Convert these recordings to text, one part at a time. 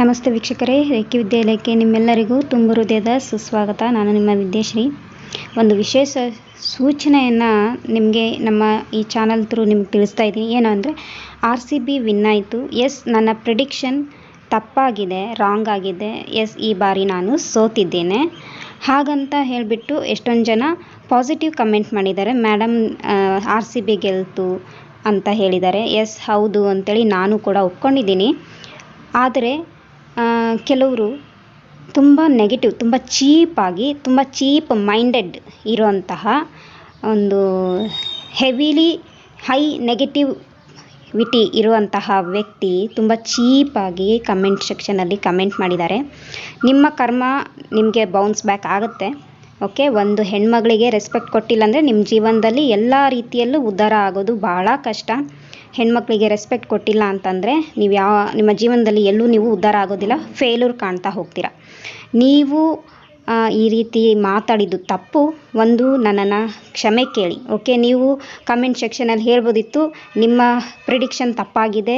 ನಮಸ್ತೆ ವೀಕ್ಷಕರೇ, ರೇಖಿ ವಿದ್ಯಾಲಯಕ್ಕೆ ನಿಮ್ಮೆಲ್ಲರಿಗೂ ತುಂಬ ಹೃದಯದ ಸುಸ್ವಾಗತ. ನಾನು ನಿಮ್ಮ ವಿದ್ಯಾಶ್ರೀ. ಒಂದು ವಿಶೇಷ ಸೂಚನೆಯನ್ನು ನಿಮಗೆ ನಮ್ಮ ಈ ಚಾನಲ್ ಥ್ರೂ ನಿಮ್ಗೆ ತಿಳಿಸ್ತಾ ಇದ್ದೀನಿ. ಏನು ಅಂದರೆ, ಆರ್ ಸಿ ಬಿ ವಿನ್ ಆಯಿತು. ಎಸ್, ನನ್ನ ಪ್ರಿಡಿಕ್ಷನ್ ತಪ್ಪಾಗಿದೆ ರಾಂಗ್ ಆಗಿದೆ. ಎಸ್, ಈ ಬಾರಿ ನಾನು ಸೋತಿದ್ದೇನೆ. ಹಾಗಂತ ಹೇಳಿಬಿಟ್ಟು ಎಷ್ಟೊಂದು ಜನ ಪಾಸಿಟಿವ್ ಕಮೆಂಟ್ ಮಾಡಿದ್ದಾರೆ. ಮೇಡಮ್ ಆರ್ ಸಿ ಬಿ ಗೆಲ್ತು ಅಂತ ಹೇಳಿದ್ದಾರೆ. ಎಸ್, ಹೌದು ಅಂತೇಳಿ ನಾನು ಕೂಡ ಒಪ್ಕೊಂಡಿದ್ದೀನಿ. ಆದರೆ ಕೆಲವರು ತುಂಬ ನೆಗೆಟಿವ್ ತುಂಬ ಚೀಪಾಗಿ ತುಂಬ ಚೀಪ್ ಮೈಂಡೆಡ್ ಇರುವಂತಹ ಒಂದು ಹೆವಿಲಿ ಹೈ ನೆಗೆಟಿವ್ ವಿಟಿ ಇರುವಂತಹ ವ್ಯಕ್ತಿ ತುಂಬ ಚೀಪಾಗಿ ಕಮೆಂಟ್ ಸೆಕ್ಷನಲ್ಲಿ ಕಮೆಂಟ್ ಮಾಡಿದ್ದಾರೆ. ನಿಮ್ಮ ಕರ್ಮ ನಿಮಗೆ ಬೌನ್ಸ್ ಬ್ಯಾಕ್ ಆಗುತ್ತೆ. ಓಕೆ ಒಂದು ಹೆಣ್ಮಗಳಿಗೆ ರೆಸ್ಪೆಕ್ಟ್ ಕೊಟ್ಟಿಲ್ಲ ಅಂದರೆ ನಿಮ್ಮ ಜೀವನದಲ್ಲಿ ಎಲ್ಲ ರೀತಿಯಲ್ಲೂ ಉದ್ಧಾರ ಆಗೋದು ಭಾಳ ಕಷ್ಟ. ಹೆಣ್ಮಕ್ಳಿಗೆ ರೆಸ್ಪೆಕ್ಟ್ ಕೊಟ್ಟಿಲ್ಲ ಅಂತಂದರೆ ನೀವು ಯಾವ ನಿಮ್ಮ ಜೀವನದಲ್ಲಿ ಎಲ್ಲೂ ನೀವು ಉದ್ಧಾರ ಆಗೋದಿಲ್ಲ ಫೇಲ್ಯೂರ್ ಕಾಣ್ತಾ ಹೋಗ್ತೀರ. ನೀವು ಈ ರೀತಿ ಮಾತಾಡಿದ್ದು ತಪ್ಪು, ಒಂದು ನನ್ನನ್ನು ಕ್ಷಮೆ ಕೇಳಿ. ಓಕೆ ನೀವು ಕಮೆಂಟ್ ಸೆಕ್ಷನಲ್ಲಿ ಹೇಳ್ಬೋದಿತ್ತು, ನಿಮ್ಮ ಪ್ರಿಡಿಕ್ಷನ್ ತಪ್ಪಾಗಿದೆ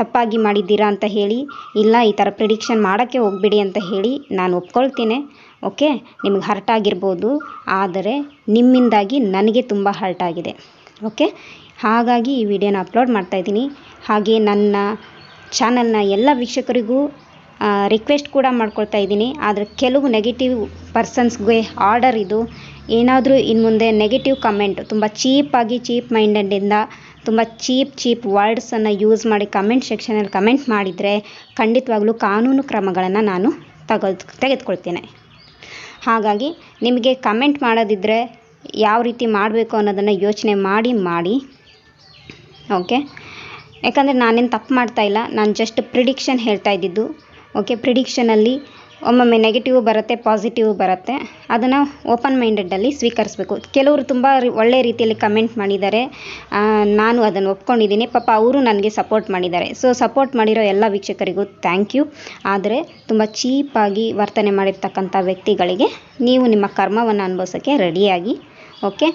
ತಪ್ಪಾಗಿ ಮಾಡಿದ್ದೀರಾ ಅಂತ ಹೇಳಿ, ಇಲ್ಲ ಈ ಥರ ಪ್ರಿಡಿಕ್ಷನ್ ಮಾಡೋಕ್ಕೆ ಹೋಗ್ಬಿಡಿ ಅಂತ ಹೇಳಿ ನಾನು ಒಪ್ಕೊಳ್ತೀನಿ. ಓಕೆ ನಿಮಗೆ ಹರ್ಟ್ ಆಗಿರ್ಬೋದು, ಆದರೆ ನಿಮ್ಮಿಂದಾಗಿ ನನಗೆ ತುಂಬ ಹರ್ಟ್ ಆಗಿದೆ. ಓಕೆ ಹಾಗಾಗಿ ಈ ವಿಡಿಯೋನ ಅಪ್ಲೋಡ್ ಮಾಡ್ತಾಯಿದ್ದೀನಿ ಹಾಗೆ ನನ್ನ ಚಾನಲ್ನ ಎಲ್ಲ ವೀಕ್ಷಕರಿಗೂ ರಿಕ್ವೆಸ್ಟ್ ಕೂಡ ಮಾಡ್ಕೊಳ್ತಾ ಇದ್ದೀನಿ. ಆದರೆ ಕೆಲವು ನೆಗೆಟಿವ್ ಪರ್ಸನ್ಸ್ಗೆ ಆರ್ಡರ್ ಇದು. ಏನಾದರೂ ಇನ್ನು ಮುಂದೆ ನೆಗೆಟಿವ್ ಕಮೆಂಟ್ ತುಂಬ ಚೀಪಾಗಿ ಚೀಪ್ ಮೈಂಡೆಡಿಂದ ತುಂಬ ಚೀಪ್ ಚೀಪ್ ವರ್ಡ್ಸನ್ನು ಯೂಸ್ ಮಾಡಿ ಕಮೆಂಟ್ ಸೆಕ್ಷನಲ್ಲಿ ಕಮೆಂಟ್ ಮಾಡಿದರೆ ಖಂಡಿತವಾಗ್ಲೂ ಕಾನೂನು ಕ್ರಮಗಳನ್ನು ನಾನು ತಗೊಳ್ ತೆಗೆದುಕೊಳ್ತೇನೆ. ಹಾಗಾಗಿ ನಿಮಗೆ ಕಮೆಂಟ್ ಮಾಡೋದಿದ್ದರೆ ಯಾವ ರೀತಿ ಮಾಡಬೇಕು ಅನ್ನೋದನ್ನು ಯೋಚನೆ ಮಾಡಿ ಮಾಡಿ. ಓಕೆ ಯಾಕಂದರೆ ನಾನೇನು ತಪ್ಪು ಮಾಡ್ತಾ ಇಲ್ಲ, ನಾನು ಜಸ್ಟ್ ಪ್ರಿಡಿಕ್ಷನ್ ಹೇಳ್ತಾ ಇದ್ದಿದ್ದು. ಓಕೆ ಪ್ರಿಡಿಕ್ಷನಲ್ಲಿ ಒಮ್ಮೊಮ್ಮೆ ನೆಗೆಟಿವ್ ಬರುತ್ತೆ ಪಾಸಿಟಿವ್ ಬರುತ್ತೆ. ಅದನ್ನು ಓಪನ್ ಮೈಂಡೆಡಲ್ಲಿ ಸ್ವೀಕರಿಸಬೇಕು. ಕೆಲವರು ತುಂಬ ಒಳ್ಳೆ ರೀತಿಯಲ್ಲಿ ಕಮೆಂಟ್ ಮಾಡಿದ್ದಾರೆ. ನಾನು ಅದನ್ನು ಒಪ್ಕೊಂಡಿದ್ದೀನಿ. ಪಾಪ ಅವರು ನನಗೆ ಸಪೋರ್ಟ್ ಮಾಡಿದ್ದಾರೆ. ಸೊ ಸಪೋರ್ಟ್ ಮಾಡಿರೋ ಎಲ್ಲ ವೀಕ್ಷಕರಿಗೂ ಥ್ಯಾಂಕ್ ಯು ಆದರೆ ತುಂಬ ಚೀಪಾಗಿ ವರ್ತನೆ ಮಾಡಿರ್ತಕ್ಕಂಥ ವ್ಯಕ್ತಿಗಳಿಗೆ ನೀವು ನಿಮ್ಮ ಕರ್ಮವನ್ನು ಅನುಭವಿಸೋಕ್ಕೆ ರೆಡಿಯಾಗಿ ಓಕೆ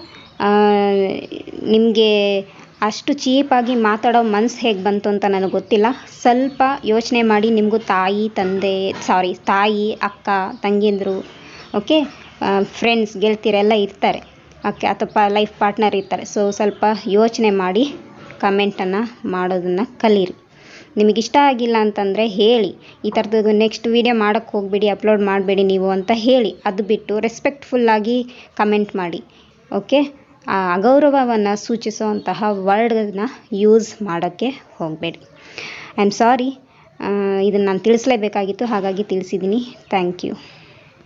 ನಿಮಗೆ ಅಷ್ಟು ಚೀಪಾಗಿ ಮಾತಾಡೋ ಮನ್ಸು ಹೇಗೆ ಬಂತು ಅಂತ ನನಗೆ ಗೊತ್ತಿಲ್ಲ. ಸ್ವಲ್ಪ ಯೋಚನೆ ಮಾಡಿ ನಿಮಗೂ ತಾಯಿ, ತಂದೆ ಸಾರಿ ತಾಯಿ, ಅಕ್ಕ ತಂಗಿಯಂದರು ಓಕೆ ಫ್ರೆಂಡ್ಸ್ ಗೆಳತಿಯರೆಲ್ಲ ಇರ್ತಾರೆ. ಓಕೆ ಅಥವಾ ಲೈಫ್ ಪಾರ್ಟ್ನರ್ ಇರ್ತಾರೆ. ಸೊ ಸ್ವಲ್ಪ ಯೋಚನೆ ಮಾಡಿ ಕಮೆಂಟನ್ನು ಮಾಡೋದನ್ನು ಕಲೀರಿ. ನಿಮಗಿಷ್ಟ ಆಗಿಲ್ಲ ಅಂತಂದರೆ ಹೇಳಿ. ಈ ಥರದ್ದು ನೆಕ್ಸ್ಟ್ ವೀಡಿಯೋ ಮಾಡೋಕ್ಕೆ ಹೋಗಬೇಡಿ ಅಪ್ಲೋಡ್ ಮಾಡಬೇಡಿ ನೀವು ಅಂತ ಹೇಳಿ. ಅದು ಬಿಟ್ಟು ರೆಸ್ಪೆಕ್ಟ್ಫುಲ್ಲಾಗಿ ಕಮೆಂಟ್ ಮಾಡಿ. ಓಕೆ ಅಗೌರವವನ್ನು ಸೂಚಿಸುವಂತಹ ವರ್ಡನ್ನ ಯೂಸ್ ಮಾಡೋಕ್ಕೆ ಹೋಗಬೇಡಿ. ಐ ಆಮ್ ಸಾರಿ ಇದನ್ನು ನಾನು ತಿಳಿಸಲೇಬೇಕಾಗಿತ್ತು, ಹಾಗಾಗಿ ತಿಳಿಸಿದ್ದೀನಿ ಥ್ಯಾಂಕ್ ಯು